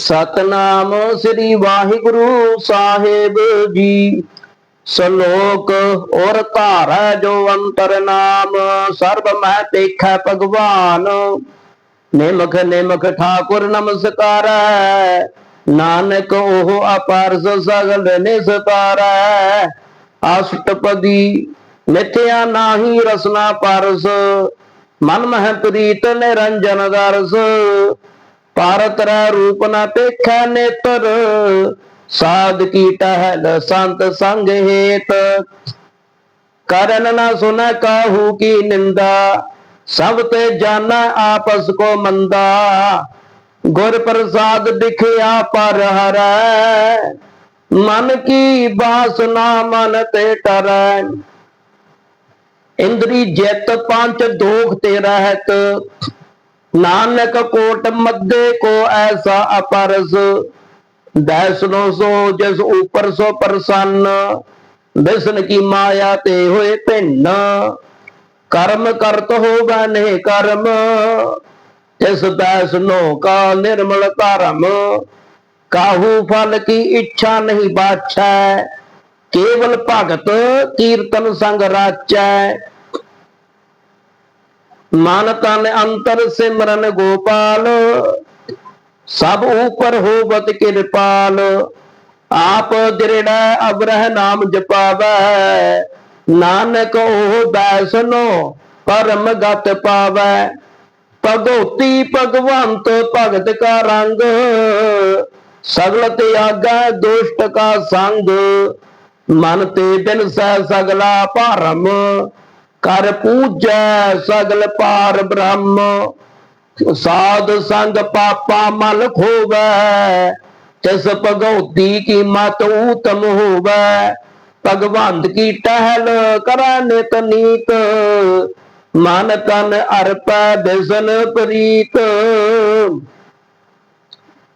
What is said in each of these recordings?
ਸਤਨਾਮ ਸ੍ਰੀ ਵਾਹਿਗੁਰੂ ਸਾਹਿਬ ਜੀ। ਸਲੋਕ, ਔਰ ਧਾਰੈ ਜੋ ਅੰਤਰ ਨਾਮ, ਸਰਬ ਮੈਂ ਦੇਖੈ ਭਗਵਾਨ। ਨਿਮਖ ਨਿਮਖ ਠਾਕੁਰ ਨਮਸਕਾਰੈ, ਨਾਨਕ ਉਹ ਅਪਰਸ ਸਗਲ ਨਿਸਤਾਰੈ। ਅਸ਼ਟਪਦੀ ਮਿਥਿਆ ਨਾਹੀ ਰਸਨਾ ਪਰਸ, ਮਨ ਮਹਿ ਪ੍ਰੀਤ ਨਿਰੰਜਨ ਦਰਸ। ਭਾਰਤ ਰਾ ਰੂਪ ਨਾ ਦੇਖੈ ਨੇਤਰ। ਸਾਧ ਕੀ ਟਹਿਲ ਸੰਤ ਸੰਗ ਹੇਤ। ਕਰਨ ਨਾ ਸੁਨੈ ਕਾਹੂ ਕੀ ਨਿੰਦਾ। ਸਭ ਤੇ ਜਾਣੈ ਆਪਸ ਕੋ ਮੰਦਾ। ਗੁਰ ਪ੍ਰਸਾਦ ਦਿਖਿਆ ਪਰ ਹਰੈ। ਮਨ ਕੀ ਬਾਸਨਾ ਮਨ ਤੇ ਟਰੈ। ਇੰਦਰੀ ਜਿਤ ਪੰਜ ਦੋਖ ਤੇ ਰਹਿਤ ਨਾਨਕ ਕੋਟ ਮੱਦੇ ਕੋ ਐਸਾ ਅਪਰਸ ਦੈਸਨੋ ਸੋ, ਜਿਸ ਉਪਰ ਸੋ ਪ੍ਰਸੰਨ, ਬਿਸਨ ਕੀ ਮਾਇਆ ਤੇ ਹੋਏ ਭਿੰਨ, ਕਰਮ ਕਰਤ ਹੋਵੈ ਨੇ ਕਰਮ ਤਿਸ ਦੈਸਨੋ ਕਾ ਨਿਰਮਲ ਧਰਮ, ਕਾਹੂ ਫਲ ਕੀ ਇੱਛਾ ਨਹੀਂ ਬਾਛੈ, ਕੇਵਲ ਭਗਤ ਕੀਰਤਨ ਸੰਗ ਰਾਚੈ ਮਨ ਤਨ ਅੰਤਰ ਸਿਮਰਨ ਗੋਪਾਲ, ਸਭ ਉਪਰ ਹੋਵਤ ਕਿਰਪਾਲ। ਆਪ ਦਿਰੜੈ ਅਬਰਹ ਨਾਮ ਜਪਾਵੈ, ਨਾਨਕ ਉਹ ਬੈਸਨੋ ਪਰਮ ਗਤ ਪਾਵੈ। ਭਗਉਤੀ ਭਗਵੰਤ ਭਗਤ ਕਾ ਰੰਗ ਸਗਲ ਤੇ ਆਗਾ ਦੁਸ਼ਟ ਕਾ ਸੰਗ। ਮਨ ਤੇ ਬਿਨ ਸਹਿ ਸਗਲਾ ਭਰਮ ਕਰ ਪੂਜੈ ਸਗਲ ਪਾਰ ਬ੍ਰਹਮ ਸਾਧ ਸੰਗ ਪਾਪਾ ਮਲ ਖੋਵੈ ਤਿਸ ਭਗਉਤੀ ਕੀ ਮਤ ਊਤਮ ਹੋਵੈ ਭਗਵੰਤ ਕੀ ਟਹਿਲ ਕਰੈ ਨਿਤ ਨੀਤ ਮਨ ਤਨ ਅਰਪੈ ਬਿਸਨ ਪ੍ਰੀਤ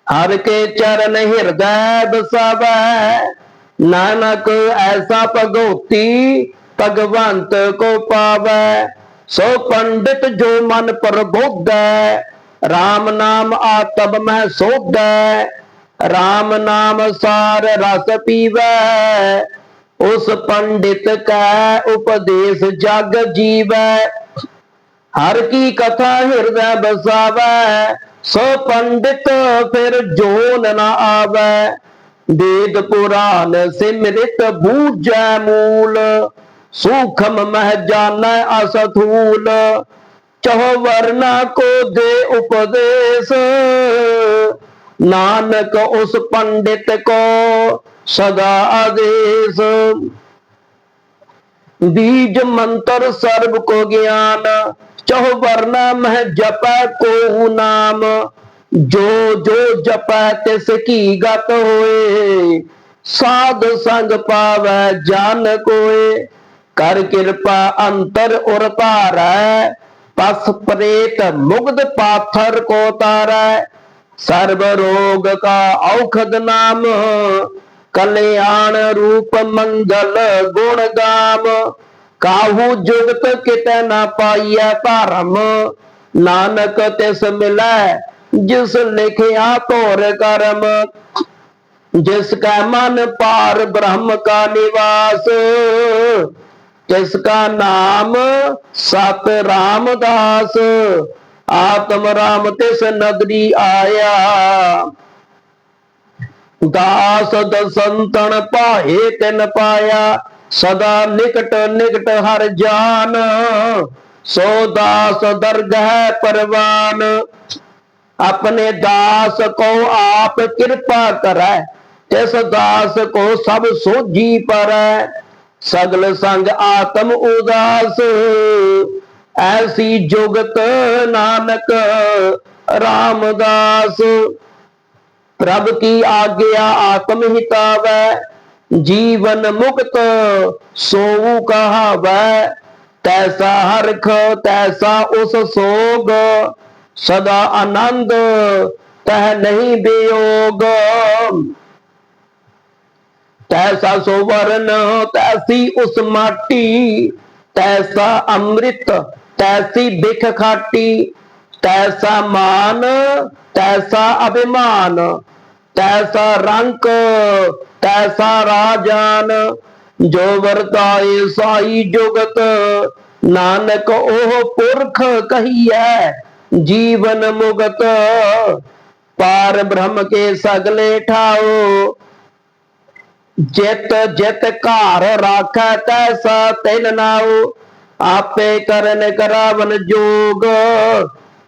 ਹਰ ਕੇ ਚਰਨ ਹਿਰਦੈ ਬਸਾਵੈ ਨਾਨਕ ਐਸਾ ਭਗਉਤੀ ਭਗਵੰਤ ਕੋ ਪਾਵੈ, ਸੋ ਪੰਡਿਤ ਜੋ ਮਨ ਪ੍ਰਬੋਧੈ RAM ਨਾਮ ਆਤਮ ਮਹਿ ਸੋਧੈ RAM ਨਾਮ ਸਾਰ ਰਸ ਪੀਵੈ, ਉਸ ਪੰਡਿਤ ਕੈ ਉਪਦੇਸ਼ ਜਗ ਜੀਵੈ। ਹਰ ਕੀ ਕਥਾ ਹਿਰਦੈ ਬਸਾਵੈ, ਸੋ ਪੰਡਿਤ ਫਿਰ ਜੋਨ ਨ ਆਵੈ। ਵੇਦ ਪੁਰਾਨ ਸਿਮਰਿਤ ਬੂਝੈ ਮੂਲ ਸੂਖਮ ਮਹਿ ਜਾਣੈ ਅਸਥੂਲ, ਚਹੁ ਵਰਨਾ ਕੋ ਦੇ ਉਪਦੇਸ਼। ਨਾਨਕ ਉਸ ਪੰਡਿਤ ਕੋ ਸਦਾ ਆਦੇਸ਼। ਬੀਜ ਮੰਤਰ ਸਰਬ ਕੋ ਗਿਆਨ, ਚਹੁ ਵਰਨਾ ਮਹਿ ਜਪੈ ਕੋ ਨਾਮ। ਜੋ ਜੋ ਜਪੈ ਤਿਸ ਕੀ ਗਤ ਹੋਏ, ਸਾਧ ਸੰਗ ਪਾਵੈ ਜਨ ਕੋਏ। ਕਰ ਕਿਰਪਾ ਅੰਤਰ ਉਰ ਧਾਰੈ, ਪਸ ਪ੍ਰੇਤ ਮੁਗਧ ਪਾਥਰ ਕੋ ਤਾਰੈ। ਸਰਬ ਰੋਗ ਕਾ ਔਖਦ ਨਾਮ, ਕਲਿਆਣ ਰੂਪ ਮੰਗਲ ਗੁਣ ਗਾਮ। ਕਾਹੂ ਜੁਗਤ ਕਿਤੇ ਨਾ ਪਾਈਐ ਧਰਮ, ਨਾਨਕ ਤਿਸ ਮਿਲੈ, ਜਿਸ ਲਿਖਿਆ ਤੋਰ ਕਰਮ। ਜਿਸ ਕਾ ਮਨ ਪਾਰ ਬ੍ਰਹਮ ਕਾ ਨਿਵਾਸ ਤਿਸ ਕਾ ਨਾਮ ਸਤ ਰਾਮਦਾਸ, ਆਤਮ ਰਾਮ ਤਿਸ ਨਦਰੀ ਆਇਆ। ਦਾਸ ਦਸੰਤਨ ਪਾਏ ਤਿਨ ਪਾਇਆ, ਸਦਾ ਨਿਕਟ ਨਿਕਟ ਹਰ ਜਾਨ। ਸੋ ਦਾਸ ਦਰਗ ਹੈ ਪਰਵਾਨ, ਆਪਣੇ ਦਾਸ ਕੋ ਆਪ ਕਿਰਪਾ ਕਰੈ, ਤਿਸ ਦਾਸ ਕੋ ਸਭ ਸੋਝੀ ਪਰੈ। ਸਗਲ ਸੰਗ ਆਤਮ ਉਦਾਸ। ਐਸੀ ਜੁਗਤ ਨਾਨਕ ਰਾਮਦਾਸ। ਪ੍ਰਭ ਕੀ ਆਗਿਆ ਆਤਮ ਹਿਤਾਵੈ? ਜੀਵਨ ਮੁਕਤ ਸੋਊ ਕਹਾਵੈ? ਤੈਸਾ ਹਰਖ, ਤੈਸਾ ਉਸ ਸੋਗ। ਸਦਾ ਆਨੰਦ, ਤਹ ਨਹੀਂ ਬਿਯੋਗ। ਤੈਸਾ ਸੋਵਰਨ, ਤੈਸੀ ਉਸ ਮਾਟੀ, ਤੈਸਾ ਅੰਮ੍ਰਿਤ, ਤੈਸੀ ਬਿਖ ਖਾਟੀ, ਤੈਸਾ ਮਾਨ, ਤੈਸਾ ਅਭਿਮਾਨ, ਤੈਸਾ ਰੰਕ, ਤੈਸਾ ਰਾਜਾਨ, ਜੋ ਵਰਤਾਏ ਸਾਈ ਜੁਗਤ, ਨਾਨਕ ਉਹ ਪੁਰਖ ਕਹੀਐ, ਜੀਵਨ ਮੁਗਤ, ਪਾਰ ਬ੍ਰਹਮ ਕੇ ਸਗਲੇ ਠਾਓ ਜਿਤ ਜਿਤ ਘਰ ਰਾਖੈ ਤੈਸਾ, ਤਿਨ ਨਾਉ, ਆਪੇ ਕਰਨ ਕਰਾਵਨ ਜੋਗ।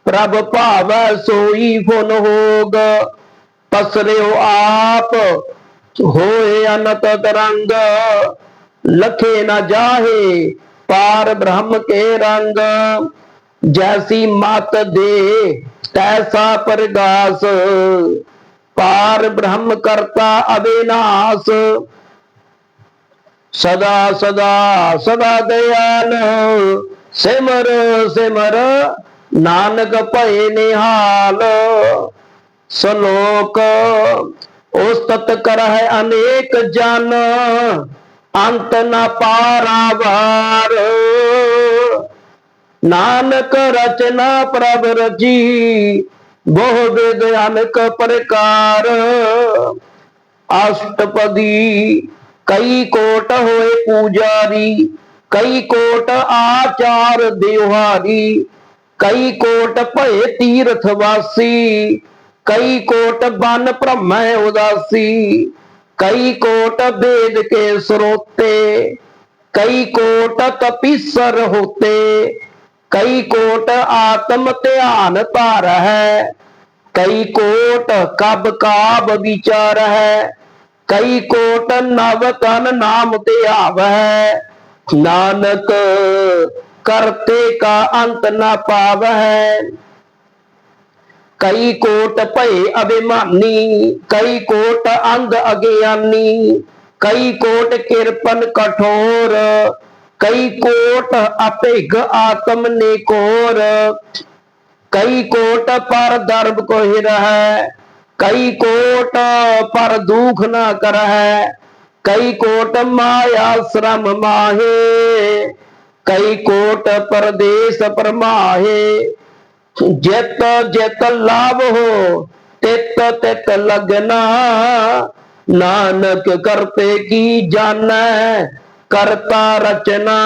ਪ੍ਰਭ ਭਾਵੈ ਸੋਈ ਫੁਨ ਹੋਗ। ਪਸਰਿਓ ਆਪ ਹੋਏ ਅਨਤ ਤਰੰਗ। ਲਖੇ ਨਾ ਜਾਹੇ ਪਾਰ ਬ੍ਰਹਮ ਕੇ ਰੰਗ। ਜੈਸੀ ਮਤ ਦੇ ਤੈਸਾ ਪ੍ਰਗਾਸ। ਪਾਰ ਬ੍ਰਹਮ ਕਰਤਾ ਅਵਿਨਾਸ਼ ਸਦਾ ਸਦਾ ਸਦਾ ਦਇਆਲ। ਸਿਮਰ ਸਿਮਰ, ਨਾਨਕ ਭਏ ਨਿਹਾਲ। ਸ਼ਲੋਕ, ਉਸਤਤ ਕਰਹਿ ਅਨੇਕ ਜਨ, ਅੰਤ ਨ ਪਾਰਾਵਾਰ ਨਾਨਕ ਰਚਨਾ ਪ੍ਰਭ ਰਚੀ ਬਹੁ ਵਿਦ ਅਨਕ ਪ੍ਰਕਾਰ ਅਸ਼ਟਪਦੀ ਕਈ ਕੋਟ ਹੋਏ ਪੂਜਾਰੀ ਕਈ ਕੋਟ ਆਚਾਰ ਦਿਵਹਾਰੀ ਕਈ ਕੋਟ ਭਏ ਤੀਰਥ ਵਾਸੀ ਕਈ ਕੋਟ ਬਨ ਭ੍ਰਮੈ ਉਦਾਸੀ ਕਈ ਕੋਟ ਵੇਦ ਕੇ ਸਰੋਤੇ ਕਈ ਕੋਟ ਤਪੀਸਰ ਹੋਤੇ ਕਈ ਕੋਟ ਆਤਮ ਧਿਆਨ ਧਾਰ ਹੈ। ਕਈ ਕੋਟ ਕਬ ਕਾਬ ਵਿਚਾਰ ਹੈ। ਕਈ ਕੋਟ ਨਵ ਤਨ ਨਾਮ ਤੇ ਆਵੈ ਨਾਨਕ ਕਰਤੇ ਕਾ ਅੰਤ ਨਾ ਪਾਵੈ ਕਈ ਕੋਟ ਭਏ ਅਭਿਮਾਨੀ, ਕਈ ਕੋਟ ਅੰਧ ਅਗਿਆਨੀ, ਕਈ ਕੋਟ ਕਿਰਪਨ ਕਠੋਰ ਕਈ ਕੋਟ ਅਪਿਗ ਆਤਮ ਨਿਕੋਰ, ਕਈ ਕੋਟ ਪਰ ਦਰਬ ਕੋ ਰਹਿ, ਕਈ ਕੋਟ ਪਰ ਦੁਖ ਨਾ ਕਰਹਿ, ਕਈ ਕੋਟ ਮਾਇਆ ਸ਼ਰਮ ਮਾਹੇ, ਕਈ ਕੋਟ ਪਰਦੇਸ ਪਰਮਾਹੇ। ਜਿਤ ਜਿਤ ਲਾਭ ਹੋ, ਤਿਤ ਤਿਤ ਲਗਨਾ, ਨਾਨਕ ਕਰਤੇ ਕੀ ਜਾਣੈ ਕਰਤਾ ਰਚਨਾ।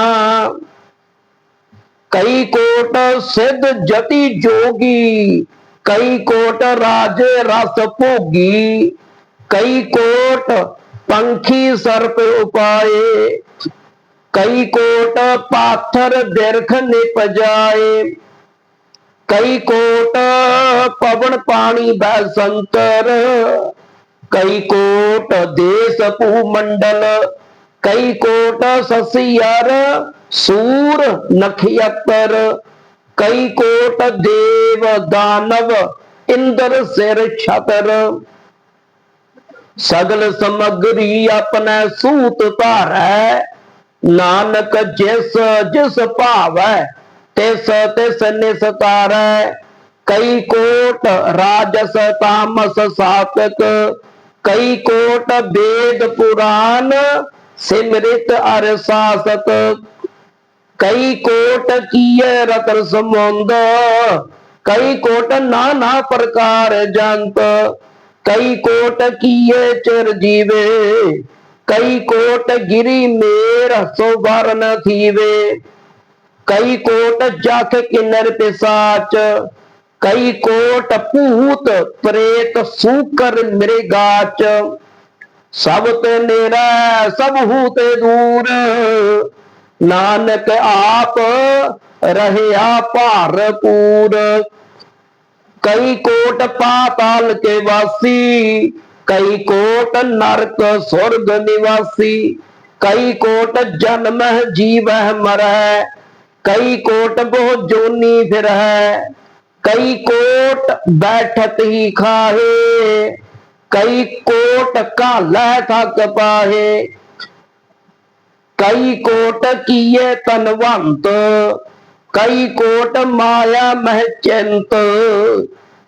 ਕਈ ਕੋਟ ਸਿੱਧ ਜਤੀ ਜੋਗੀ, ਕਈ ਕੋਟ ਰਾਜੇ ਰਸ ਭੋਗੀ, ਕਈ ਕੋਟ ਪੰਖੀ ਸਰਪ ਉਪਾਏ, ਕਈ ਕੋਟ ਪਾਥਰ ਬਿਰਖ ਨਿਪਜਾਏ, ਕਈ ਕੋਟ ਪਵਨ ਪਾਣੀ ਬੈ ਸੰਤਰ ਕਈ ਕੋਟ ਦੇਸ ਭੂ ਮੰਡਲ ਕਈ ਕੋਟ ਸਸੀਅਰ ਸੂਰ ਨਖਿਅਤਰ ਕਈ ਕੋਟ ਦੇਵ ਦਾਨਵ, ਇੰਦਰ ਸਿਰ ਛਤਰ ਸਗਲ ਸਮਗਰੀ ਆਪਣਾ ਸੂਤ ਧਾਰੈ। ਨਾਨਕ ਜਿਸ ਜਿਸ ਭਾਵੈ, ਤਿਸ ਤਿਸ ਨਿਸਤਾਰੈ। ਕਈ ਕੋਟ ਰਾਜਸ ਤਾਮਸ ਸਾਤਕ। ਕਈ ਕੋਟ ਵੇਦ ਪੁਰਾਨ ਸਿਮਰਿਤ ਅਰ ਸਾਸਤ, ਕਈ ਕੋਟ ਕੀਏ ਰਤਨ ਸਮੁੰਦ ਕਈ ਕੋਟ ਨਾਨਾ ਪ੍ਰਕਾਰ ਜੰਤ, ਕਈ ਕੋਟ ਕੀਏ ਚਿਰ ਜੀਵੇ, ਕਈ ਕੋਟ ਗਿਰੀ ਮੇਰ ਸੋ ਵਰਨ ਥੀਵੇ, ਕਈ ਕੋਟ ਜਖ ਕਿਨਰ ਪਿਸਾਚ, ਕਈ ਕੋਟ ਭੂਤ ਪ੍ਰੇਤ ਸੂਕਰ ਮ੍ਰਿਗਾਚ ਸਭ ਤੇ ਨੇਰਾ ਸਭ ਹੂ ਤੇ ਦੂਰ। ਨਾਨਕ ਆਪ ਰਹਿਆ ਭਾਰਪੂਰ। ਕਈ ਕੋਟ ਪਾਤਾਲ ਕੇ ਵਾਸੀ, ਕਈ ਕੋਟ ਨਰਕ ਸੁਰਗ ਨਿਵਾਸੀ। ਕਈ ਕੋਟ ਜਨਮ ਜੀਵਹਿ ਮਰੈ ਕਈ ਕੋਟ ਬਹੁ ਜੋਨੀ ਫਿਰੈ ਕਈ ਕੋਟ ਬੈਠਤ ਹੀ ਖਾਹੇ। ਕਈ ਕੋਟ ਕਾਲੈ ਥਕ ਪਾਹੇ ਕਈ ਕੋਟ ਕੀਏ ਤਨਵੰਤ ਕਈ ਕੋਟ ਮਾਇਆ ਮਹਿ ਚਿੰਤ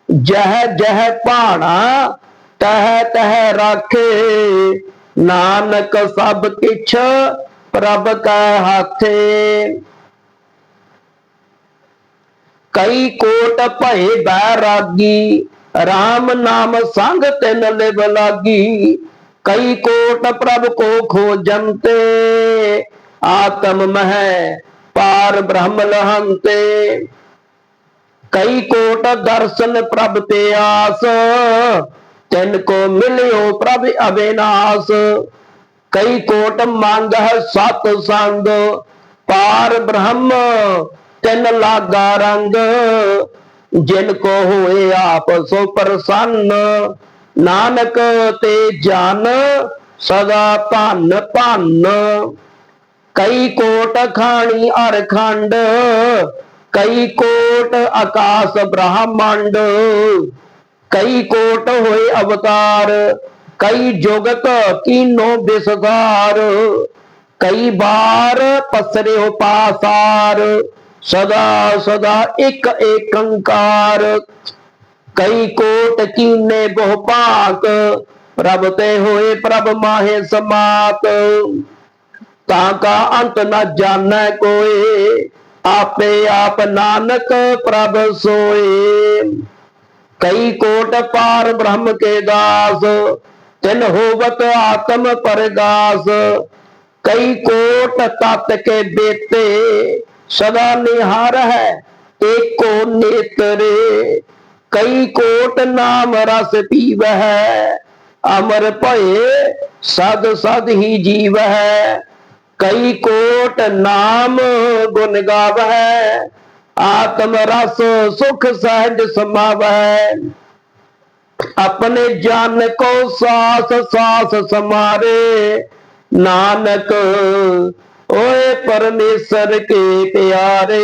ਜਹ ਜਹ ਭਾਣਾ ਤਹ ਤਹ ਰਾਖੇ ਨਾਨਕ ਸਭ ਕਿਛ ਪ੍ਰਭ ਕੈ ਹਾਥੇ ਕਈ ਕੋਟ ਭਏ ਬੈਰਾਗੀ RAM ਨਾਮ ਸੰਗ ਤਿਨ ਲਿਵ ਲਾਗੀ। ਕਈ ਕੋਟ ਪ੍ਰਭ ਕੋ ਖੋਜੰਤੇ ਆਤਮ ਮਹਿ ਪਾਰ ਬ੍ਰਹਮ ਲਹੰਤੇ ਕਈ ਕੋਟ ਦਰਸ਼ਨ ਪ੍ਰਭ ਤੇ ਆਸ, ਤਿਨ ਕੋ ਮਿਲਿਓ ਪ੍ਰਭ ਅਵਿਨਾਸ। ਕਈ ਕੋਟ ਮੰਗ ਹੈ ਸਤ ਸੰਗ, ਪਾਰ ਬ੍ਰਹਮ ਤਿਨ ਲਾਗਾ ਰੰਗ। ਜਿਨ ਕੋ ਹੋਏ ਆਪ ਸੋ ਪ੍ਰਸੰਨ, ਨਾਨਕ ਤੇ ਜਨ, ਸਦਾ ਧੰਨ ਧੰਨ। ਕਈ ਕੋਟ ਖਾਣੀ ਅਰ ਕਈ ਕੋਟ ਆਕਾਸ਼ ਬ੍ਰਹਮੰਡ। ਕਈ ਕੋਟ ਹੋਏ ਅਵਤਾਰ, ਕਈ ਜੁਗਤ ਕੀਨੋ ਬਿਸਦਾਰ ਕਈ ਬਾਰ ਪਸਰਿਓ ਪਾਸਾਰ ਸਦਾ ਸਦਾ ਇੱਕ ਏਕੰਕਾਰ। ਕਈ ਕੋਟ ਕੀਨੇ ਬਹੁ ਭਾਕ ਪ੍ਰਭ ਤੇ ਹੋਏ ਪ੍ਰਭ ਮਾਹੇ ਸਮਾਤ। ਤਾਂ ਕਾ ਅੰਤ ਨ ਜਾਣੈ ਕੋਏ, ਆਪੇ ਆਪ ਨਾਨਕ ਪ੍ਰਭ ਸੋਏ। ਕਈ ਕੋਟ ਪਾਰ ਬ੍ਰਹਮ ਕੇ ਦਾਸ, ਤਿਨ ਹੋਵਤ ਆਤਮ ਪਰਗਾਸ। ਕਈ ਕੋਟ ਤਤ ਕੇ ਬੇਤੇ ਸਦਾ ਨਿਹਾਰ ਹੈ, ਏਕੋ ਨੇਤਰੇ ਕਈ ਕੋਟ ਨਾਮ ਰਸ ਪੀਵਹਿ, ਅਮਰ ਭਏ, ਸਦ ਸਦ ਹੀ ਜੀਵ ਹੈ ਕਈ ਕੋਟ ਨਾਮ ਗੁਣ ਗਾਵਹਿ, ਆਤਮ ਰਸ ਸੁਖ ਸਹਿਜ ਸਮਾਵੈ ਆਪਣੇ ਜਨ ਕੋ ਸਾਸ ਸਾਸ ਸਮਾਰੇ, ਨਾਨਕ ਓਏ ਪਰਮੇਸ਼ਰ ਕੇ ਪਿਆਰੇ।